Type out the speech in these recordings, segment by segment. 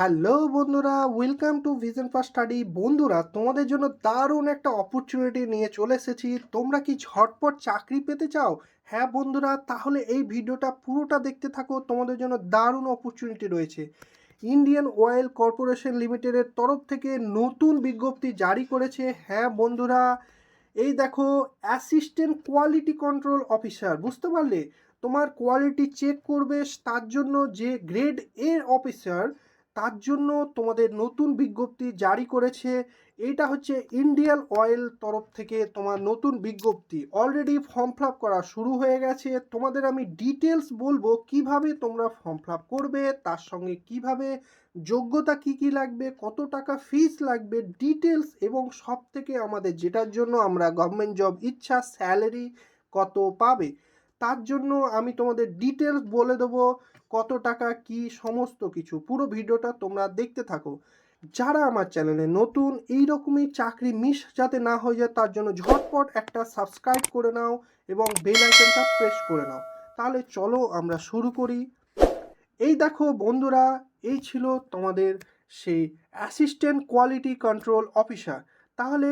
Hello বন্ধুরা welcome to vision for study বন্ধুরা, তোমাদের জন্য দারুণ একটা অপরচুনিটি নিয়ে চলে এসেছি। তোমরা কি ঝটপট চাকরি পেতে চাও? হ্যাঁ বন্ধুরা, তাহলে এই ভিডিওটা পুরোটা দেখতে থাকো। তোমাদের জন্য দারুণ অপরচুনিটি রয়েছে। ইন্ডিয়ান অয়েল কর্পোরেশন লিমিটেডের তরফ থেকে নতুন বিজ্ঞপ্তি জারি করেছে। হ্যাঁ বন্ধুরা, এই দেখো অ্যাসিস্ট্যান্ট কোয়ালিটি কন্ট্রোল অফিসার বুঝতে পারলে? তোমার কোয়ালিটি চেক করবে, তার জন্য যে গ্রেড এর অফিসার তার জন্য তোমাদের নতুন বিজ্ঞপ্তি জারি করেছে। এটা হচ্ছে ইন্ডিয়ান অয়েল তরফ থেকে তোমার নতুন বিজ্ঞপ্তি। অলরেডি ফর্ম ফিল করা শুরু হয়ে গেছে। তোমাদের আমি ডিটেলস বলব কীভাবে তোমরা ফর্ম ফিল করবে, তার সঙ্গে কীভাবে যোগ্যতা কি কি লাগবে, কত টাকা ফিস লাগবে ডিটেলস এবং সব থেকে আমাদের যেটার জন্য আমরা গভর্নমেন্ট জব ইচ্ছা স্যালারি কত পাবে, তার জন্য আমি তোমাদের ডিটেলস বলে দেবো। কত টাকা, কি সমস্ত কিছু, পুরো ভিডিওটা তোমরা দেখতে থাকো। যারা আমার চ্যানেলে নতুন এই রকমই চাকরি মিস যাতে না হয়ে যায়, তার জন্য ঝটপট একটা সাবস্ক্রাইব করে নাও এবং বেল আইকনটা প্রেস করে নাও। তাহলে চলো আমরা শুরু করি। এই দেখো বন্ধুরা, এই ছিল তোমাদের সেই অ্যাসিস্ট্যান্ট কোয়ালিটি কন্ট্রোল অফিসার তাহলে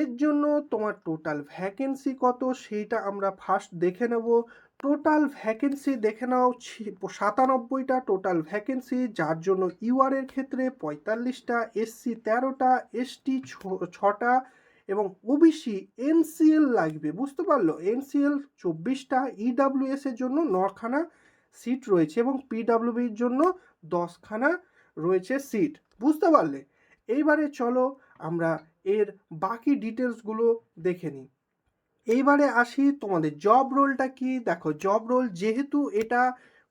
এর জন্য তোমার টোটাল ভ্যাকেন্সি কত, সেইটা আমরা ফার্স্ট দেখে নেব। টোটাল ভ্যাকেন্সি দেখে নাও সাতানব্বইটা টোটাল ভ্যাকেন্সি, যার জন্য ইউআর এর ক্ষেত্রে পঁয়তাল্লিশটা, এসসি তেরোটা, এসটি ছটা এবং ওবিসি এনসিএল লাগবে, বুঝতে পারল? এনসিএল চব্বিশটা, ইডাব্লিউএস এর জন্য নখানা সিট রয়েছে এবং পিডাব্লিউবির জন্য দশখানা রয়েছে সিট, বুঝতে পারলে? এইবারে চলো আমরা এর বাকি ডিটেলসগুলো দেখে নিই। এইবারে আসি তোমাদের জব রোলটা কি? দেখো জব রোল যেহেতু এটা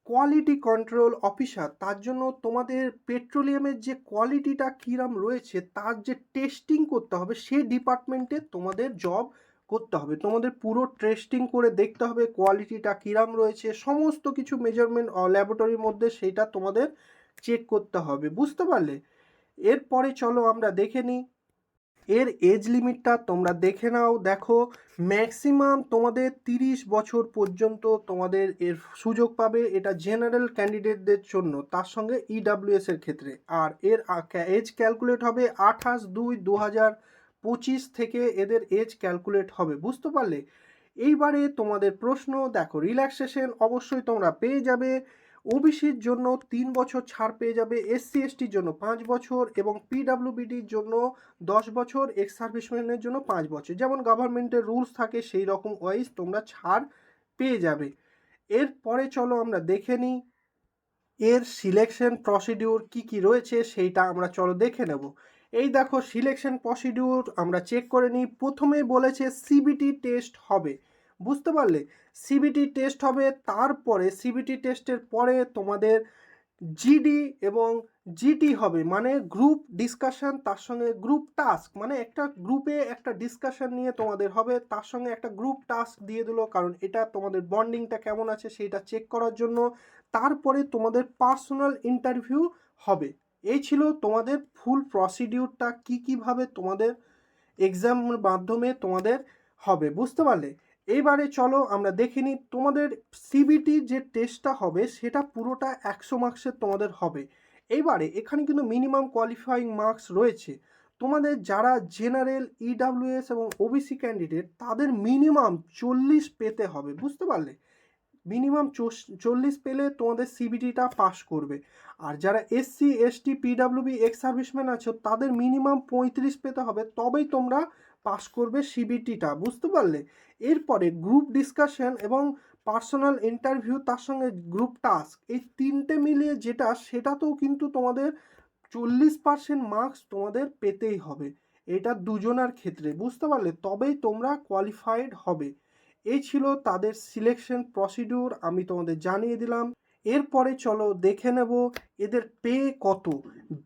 কোয়ালিটি কন্ট্রোল অফিসার তার জন্য তোমাদের পেট্রোলিয়ামের যে কোয়ালিটিটা কীরম রয়েছে, তার যে টেস্টিং করতে হবে সেই ডিপার্টমেন্টে তোমাদের জব করতে হবে। তোমাদের পুরো টেস্টিং করে দেখতে হবে কোয়ালিটিটা কীরম রয়েছে, সমস্ত কিছু মেজারমেন্ট ল্যাবরেটরির মধ্যে সেইটা তোমাদের চেক করতে হবে। বুঝতে পারলে? এরপরে চলো আমরা দেখে নিই এর এজ লিমিটটা তোমরা দেখে নাও। দেখো ম্যাক্সিমাম তোমাদের তিরিশ বছর পর্যন্ত তোমাদের এর সুযোগ পাবে এটা জেনারেল ক্যান্ডিডেটদের জন্য, তার সঙ্গে ইডাব্লিউএস এর ক্ষেত্রে। আর এর এজ ক্যালকুলেট হবে আঠাশ দুই দু হাজার পঁচিশ থেকে এদের এজ ক্যালকুলেট হবে, বুঝতে পারলে? এইবারে তোমাদের প্রশ্ন, দেখো রিল্যাক্সেশন অবশ্যই তোমরা পেয়ে যাবে। ওবিসির জন্য তিন বছর ছাড় পেয়ে যাবে এসসি এসটির জন্য পাঁচ বছর এবং পিডাব্লিউবিডির জন্য দশ বছর এক্স সার্ভিসম্যানের জন্য পাঁচ বছর। যেমন গভর্নমেন্টের রুলস থাকে সেই রকম ওয়াইজ তোমরা ছাড় পেয়ে যাবে। এরপরে চলো আমরা দেখে নিই এর সিলেকশন প্রসিডিউর কি কি রয়েছে সেইটা আমরা চলো দেখে নেব। এই দেখো সিলেকশন প্রসিডিউর আমরা চেক করে নিই। প্রথমেই বলেছে সিবিটি টেস্ট হবে। বুঝতে পারলে সিবিটি টেস্ট হবে, তারপরে সিবিটি টেস্টের পরে তোমাদের জিডি এবং জিটি হবে মানে গ্রুপ ডিসকাশন তার সঙ্গে গ্রুপ টাস্ক মানে একটা গ্রুপে একটা ডিসকাশন নিয়ে তোমাদের হবে, তার সঙ্গে একটা গ্রুপ টাস্ক দিয়ে দিলো, কারণ এটা তোমাদের বন্ডিংটা কেমন আছে সেইটা চেক করার জন্য, তারপরে তোমাদের পার্সোনাল ইন্টারভিউ হবে। এই ছিল তোমাদের ফুল প্রসিডিউরটা কী কীভাবে তোমাদের এক্সামের মাধ্যমে তোমাদের হবে, বুঝতে পারলে? এইবারে চলো আমরা দেখে নিই তোমাদের সিবিটি যে টেস্টটা হবে সেটা পুরোটা একশো মার্কসের তোমাদের হবে। এইবারে এখানে কিন্তু মিনিমাম কোয়ালিফাইং মার্কস রয়েছে। তোমাদের যারা জেনারেল ইডাব্লিউএস এবং ওবিসি ক্যান্ডিডেট তাদের মিনিমাম চল্লিশ পেতে হবে, বুঝতে পারলে? মিনিমাম চল্লিশ পেলে তোমাদের সিবিটিটা পাস করবে। আর যারা SC ST PWB ex serviceman আছে, তাদের মিনিমাম পঁয়ত্রিশ পেতে হবে, তবেই তোমরা পাস করবে সিবিটিটা বুঝতে পারলে? এরপরে গ্রুপ ডিসকাশন এবং পার্সোনাল ইন্টারভিউ তার সঙ্গে গ্রুপ টাস্ক এই তিনটে মিলিয়ে যেটা, সেটাতেও কিন্তু তোমাদের চল্লিশ পার্সেন্ট মার্কস তোমাদের পেতেই হবে। এটা দুজনার ক্ষেত্রে, বুঝতে পারলে? তবেই তোমরা কোয়ালিফাইড হবে। এই ছিল তাদের সিলেকশন প্রসিডিউর আমি তোমাদের জানিয়ে দিলাম। এরপরে চলো দেখে নেব এদের পে কত।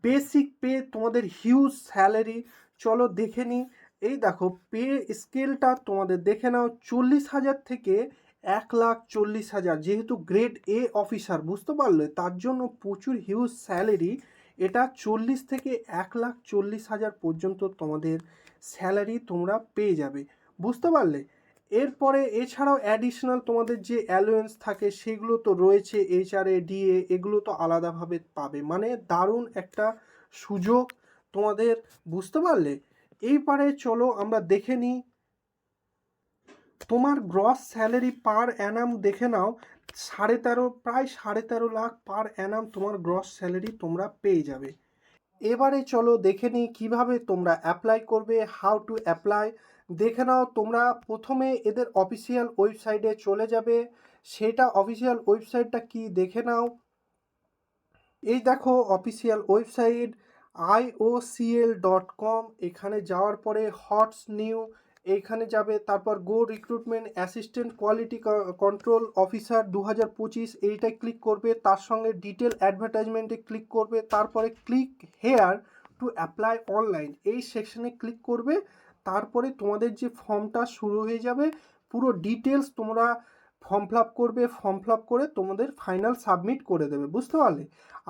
বেসিক পে তোমাদের হিউজ স্যালারি চলো দেখে নিই। এই দেখো পে স্কেলটা তোমাদের দেখে নাও, চল্লিশ হাজার থেকে এক লাখ চল্লিশ হাজার, যেহেতু গ্রেড এ অফিসার বুঝতে পারলে? তার জন্য প্রচুর হিউজ স্যালারি এটা চল্লিশ থেকে এক লাখ চল্লিশ হাজার পর্যন্ত তোমাদের স্যালারি তোমরা পেয়ে যাবে, বুঝতে পারলে? এরপরে এছাড়াও অ্যাডিশনাল তোমাদের যে অ্যালোয়েন্স থাকে, সেগুলো তো রয়েছে এইচআরএ ডিএ এগুলো তো আলাদাভাবে পাবে। মানে দারুণ একটা সুযোগ তোমাদের, বুঝতে পারলে? এইবারে চলো আমরা দেখে নিই তোমার গ্রস স্যালারি পার অ্যানাম দেখে নাও। সাড়ে তেরো, প্রায় সাড়ে তেরো লাখ পার অ্যানাম তোমার গ্রস স্যালারি তোমরা পেয়ে যাবে। এবারে চলো দেখে নিই কীভাবে তোমরা অ্যাপ্লাই করবে হাউ টু অ্যাপ্লাই দেখে নাও তোমরা প্রথমে এদের অফিসিয়াল ওয়েবসাইটে চলে যাবে। সেটা অফিসিয়াল ওয়েবসাইটটা কি দেখে নাও। এই দেখো official website IOCL dot com এখানে যাওয়ার পরে হটস নিউ এইখানে যাবে। তারপর go recruitment assistant quality control officer দু হাজার পঁচিশ, এইটায় ক্লিক করবে। তার সঙ্গে ডিটেল অ্যাডভার্টাইজমেন্টে ক্লিক করবে। তারপরে click here to apply online এই সেকশনে ক্লিক করবে। তারপরে তোমাদের যে ফর্মটা শুরু হয়ে যাবে, পুরো ডিটেলস তোমরা ফর্ম ফিল করবে ফর্ম ফিল করে তোমাদের ফাইনাল সাবমিট করে দেবে, বুঝতে পারলে?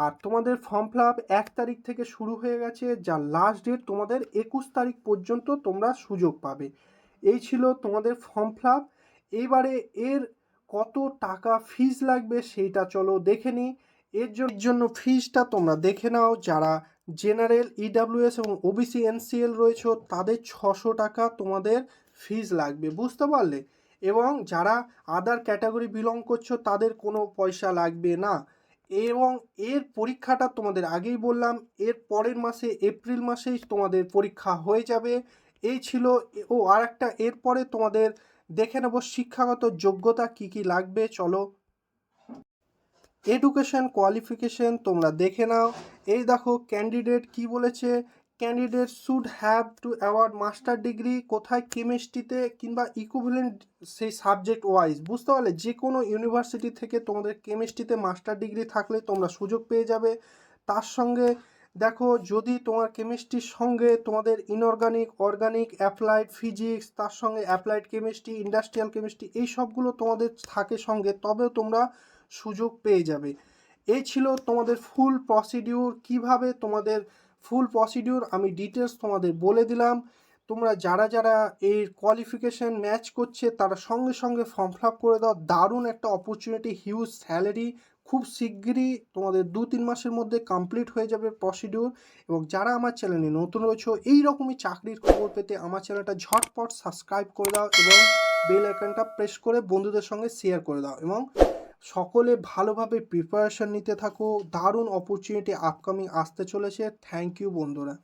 আর তোমাদের ফর্ম ফিল এক তারিখ থেকে শুরু হয়ে গেছে যা লাস্ট ডেট তোমাদের একুশ তারিখ পর্যন্ত তোমরা সুযোগ পাবে। এই ছিল তোমাদের ফর্ম ফিল আপ এইবারে এর কত টাকা ফিজ লাগবে সেইটা চলো দেখে নিই। এর জন্য ফিজটা তোমরা দেখে নাও। যারা জেনারেল ইডাব্লিউএস এবং ওবিসি এনসিএল রয়েছে, তাদের ছশো টাকা তোমাদের ফিজ লাগবে, বুঝতে পারলে? এবং যারা আদার ক্যাটাগরি বিলং করছ, তাদের কোনো পয়সা লাগবে না। এবং এর পরীক্ষাটা তোমাদের আগেই বললাম, এর পরের মাসে, এপ্রিল মাসেই তোমাদের পরীক্ষা হয়ে যাবে। এই ছিল, ও আর একটা এরপরে তোমাদের দেখে নেব শিক্ষাগত যোগ্যতা কি কি লাগবে, চলো। এডুকেশন কোয়ালিফিকেশন তোমরা দেখে নাও। এই দেখো ক্যান্ডিডেট কি বলেছে candidate should have to award master degree কোথায় কেমিস্ট্রিতে কিংবা ইকুইভ্যালেন্ট সেই সাবজেক্ট ওয়াইজ বুঝতে পারলে যে কোনো ইউনিভার্সিটি থেকে তোমাদের কেমিস্ট্রিতে মাস্টার ডিগ্রি থাকলে তোমরা সুযোগ পেয়ে যাবে। তার সঙ্গে দেখো, যদি তোমার কেমিস্ট্রির সঙ্গে তোমাদের ইনঅর্গানিক অর্গানিক অ্যাপ্লাইড ফিজিক্স তার সঙ্গে অ্যাপ্লাইড কেমিস্ট্রি ইন্ডাস্ট্রিয়াল কেমিস্ট্রি এই সবগুলো তোমাদের থাকে সঙ্গে, তবেও তোমরা সুযোগ পেয়ে যাবে। এই ছিল তোমাদের ফুল প্রসিডিউর কীভাবে তোমাদের ফুল প্রসিডিউর আমি ডিটেলস তোমাদের বলে দিলাম। তোমরা যারা যারা এই কোয়ালিফিকেশন ম্যাচ করছে, তারা সঙ্গে সঙ্গে ফর্ম ফিল করে দাও। দারুণ একটা অপরচুনিটি হিউজ স্যালারি খুব শিগগিরই তোমাদের দু, তিন মাসের মধ্যে কমপ্লিট হয়ে যাবে প্রসিডিউর এবং যারা আমার চ্যানেলে নতুন রয়েছে এই রকমই চাকরির খবর পেতে আমার চ্যানেলটা ঝটপট সাবস্ক্রাইব করে দাও এবং বেল আইকনটা প্রেস করে বন্ধুদের সঙ্গে শেয়ার করে দাও। এবং সকলে ভালোভাবে প্রিপারেশন নিতে থাকো দারুণ অপরচুনিটি আপকামিং আসতে চলেছে। থ্যাংক ইউ বন্ধুরা।